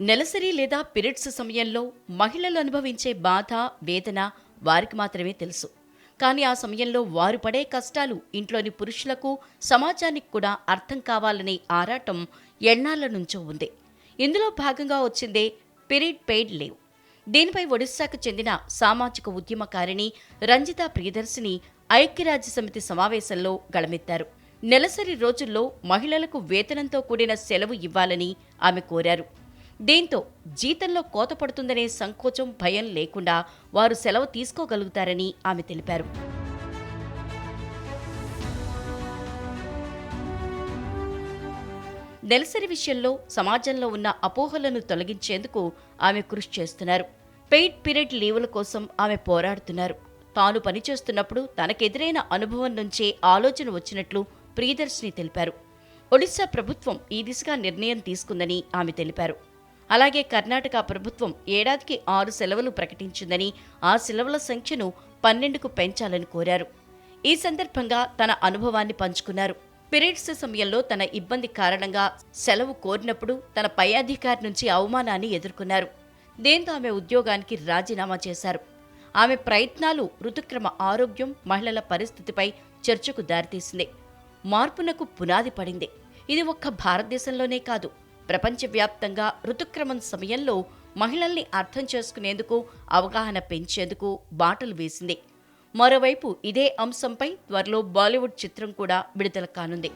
నెలసరి లేదా పీరియడ్స్ సమయంలో మహిళలు అనుభవించే బాధ వేదన వారికి మాత్రమే తెలుసు. కానీ ఆ సమయంలో వారు పడే కష్టాలు ఇంట్లోని పురుషులకు సమాజానికి కూడా అర్థం కావాలనే ఆరాటం ఎన్నాళ్ళ నుంచో ఉంది. ఇందులో భాగంగా వచ్చిందే పిరిడ్ పెయిడ్ లీవ్. దీనిపై ఒడిశాకు చెందిన సామాజిక ఉద్యమకారిణి రంజిత ప్రియదర్శిని ఐక్యరాజ్య సమితి సమావేశంలో గళమెత్తారు. నెలసరి రోజుల్లో మహిళలకు వేతనంతో కూడిన సెలవు ఇవ్వాలని ఆమె కోరారు. దీంతో జీతంలో కోత పడుతుందనే సంకోచం భయం లేకుండా వారు సెలవు తీసుకోగలుగుతారని ఆమె తెలిపారు. నెలసరి విషయంలో సమాజంలో ఉన్న అపోహలను తొలగించేందుకు ఆమె కృషి చేస్తున్నారు. పెయిడ్ పీరియడ్ లీవుల కోసం ఆమె పోరాడుతున్నారు. తాను పనిచేస్తున్నప్పుడు తనకెదురైన అనుభవం నుంచే ఆలోచన వచ్చినట్లు ప్రియదర్శిని తెలిపారు. ఒడిశా ప్రభుత్వం ఈ దిశగా నిర్ణయం తీసుకుందని ఆమె తెలిపారు. అలాగే కర్ణాటక ప్రభుత్వం ఏడాదికి ఆరు సెలవులు ప్రకటించిందని ఆ సెలవుల సంఖ్యను పన్నెండుకు పెంచాలని కోరారు. ఈ సందర్భంగా తన అనుభవాన్ని పంచుకున్నారు. పీరియడ్స్ సమయంలో తన ఇబ్బంది కారణంగా సెలవు కోరినప్పుడు తన పై అధికారి నుంచి అవమానాన్ని ఎదుర్కొన్నారు. దీంతో ఆమె ఉద్యోగానికి రాజీనామా చేశారు. ఆమె ప్రయత్నాలు ఋతుక్రమ ఆరోగ్యం మహిళల పరిస్థితిపై చర్చకు దారితీసింది. మార్పునకు పునాది పడింది. ఇది ఒక్క భారతదేశంలోనే కాదు ప్రపంచవ్యాప్తంగా ఋతుక్రమం సమయంలో మహిళల్ని అర్థం చేసుకునేందుకు అవగాహన పెంచేందుకు బాటలు వేసింది. మరోవైపు ఇదే అంశంపై త్వరలో బాలీవుడ్ చిత్రం కూడా విడుదల కానుంది.